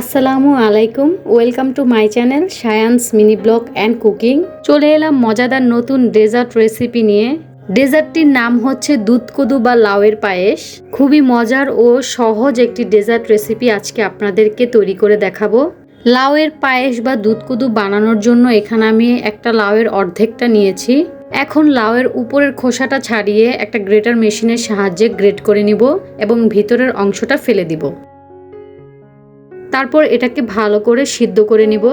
আসসালামু আলাইকুম, welcome to my channel science mini blog and cooking. চলে এলাম মজাদার নতুন ডেজার্ট রেসিপি নিয়ে। ডেজার্টটির নাম হচ্ছে দুধ কদু বা লাউয়ের পায়েস। খুবই মজার ও সহজ একটি ডেজার্ট রেসিপি আজকে আপনাদেরকে তৈরি করে দেখাবো। লাউয়ের পায়েস বা দুধ কদু বানানোর জন্য এখানে আমি একটা লাউয়ের অর্ধেকটা নিয়েছি। এখন লাউয়ের উপরের খোসাটা ছাড়িয়ে একটা গ্রেটার মেশিনের সাহায্যে গ্রেট করে নিব এবং ভিতরের অংশটা ফেলে দিব। তারপর এটাকে ভালো করে সিদ্ধ করে নিব।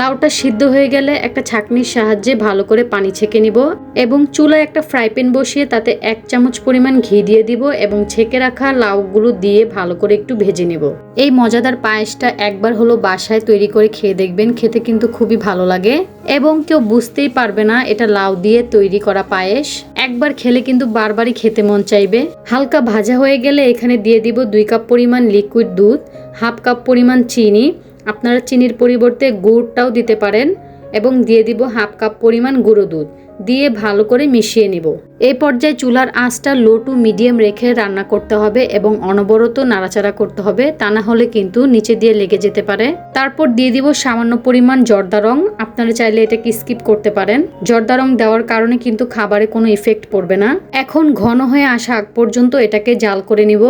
লাউটা সিদ্ধ হয়ে গেলে একটা ছাঁকনির সাহায্যে ভালো করে পানি ছেঁকে নিব এবং চুলায় একটা ফ্রাই প্যান বসিয়ে তাতে এক চামচ পরিমাণ ঘি দিয়ে দিব এবং ছেঁকে রাখা লাউগুলো দিয়ে ভালো করে একটু ভেজে নেব। এই মজাদার পায়েসটা একবার হলো বাসায় তৈরি করে খেয়ে দেখবেন, খেতে কিন্তু খুবই ভালো লাগে এবং কেউ বুঝতেই পারবে না এটা লাউ দিয়ে তৈরি করা পায়েস। একবার খেলে কিন্তু বারবারই খেতে মন চাইবে। হালকা ভাজা হয়ে গেলে এখানে দিয়ে দিব দুই কাপ পরিমাণ লিকুইড দুধ, হাফ কাপ পরিমাণ চিনি আপনারা চিনির পরিবর্তে গুড়টাও দিতে পারেন এবং দিয়ে দিব হাফ কাপ পরিমাণ গুঁড়ো দুধ। দিয়ে ভালো করে মিশিয়ে নিব। এই পর্যায়ে চুলার আঁচটা লো টু মিডিয়াম রেখে রান্না করতে হবে এবং অনবরত নাড়াচাড়া করতে হবে। তা না হলে কিন্তু নিচে দিয়ে লেগে যেতে পারে। তারপর দিয়ে দিব সামান্য পরিমাণ জর্দা রং। আপনারা চাইলে এটাকে স্কিপ করতে পারেন। জর্দা রং দেওয়ার কারণে কিন্তু খাবারে কোনো ইফেক্ট পড়বে না। এখন ঘন হয়ে আসা আগ পর্যন্ত এটাকে জাল করে নিব।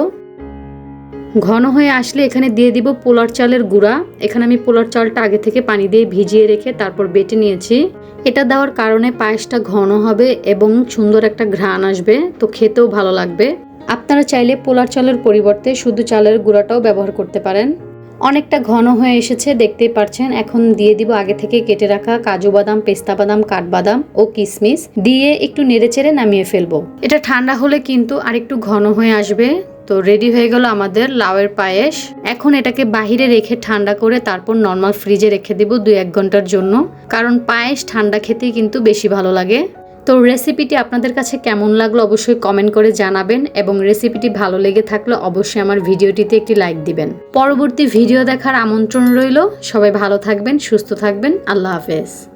ঘন হয়ে আসলে এখানে দিয়ে দিব পোলার চালের গুঁড়া। এখানে আমি পোলার চালটা আগে থেকে পানি দিয়ে ভিজিয়ে রেখে তারপর বেটে নিয়েছি। এটা দেওয়ার কারণে পায়েসটা ঘন হবে এবং সুন্দর একটা ঘ্রাণ আসবে, তো খেতেও ভালো লাগবে। আপনারা চাইলে পোলার চালের পরিবর্তে শুধু চালের গুঁড়াটাও ব্যবহার করতে পারেন। অনেকটা ঘন হয়ে এসেছে, দেখতেই পারছেন। এখন দিয়ে দিব আগে থেকে কেটে রাখা কাজু বাদাম, পেস্তা বাদাম, কাঠবাদাম ও কিশমিশ দিয়ে একটু নেড়েচেড়ে নামিয়ে ফেলব। এটা ঠান্ডা হলে কিন্তু আরেকটু ঘন হয়ে আসবে। তো রেডি হয়ে গেল আমাদের লাউয়ের পায়েস। এখন এটাকে বাহিরে রেখে ঠান্ডা করে তারপর নর্মাল ফ্রিজে রেখে দিব দুই এক ঘণ্টার জন্য। কারণ পায়েস ঠান্ডা খেতেই কিন্তু বেশি ভালো লাগে। তো রেসিপিটি আপনাদের কাছে কেমন লাগল অবশ্যই কমেন্ট করে জানাবেন এবং রেসিপিটি ভালো লেগে থাকলে অবশ্যই আমার ভিডিওটিতে একটি লাইক দিবেন। পরবর্তী ভিডিও দেখার আমন্ত্রণ রইল। সবাই ভালো থাকবেন, সুস্থ থাকবেন। আল্লাহ হাফেজ।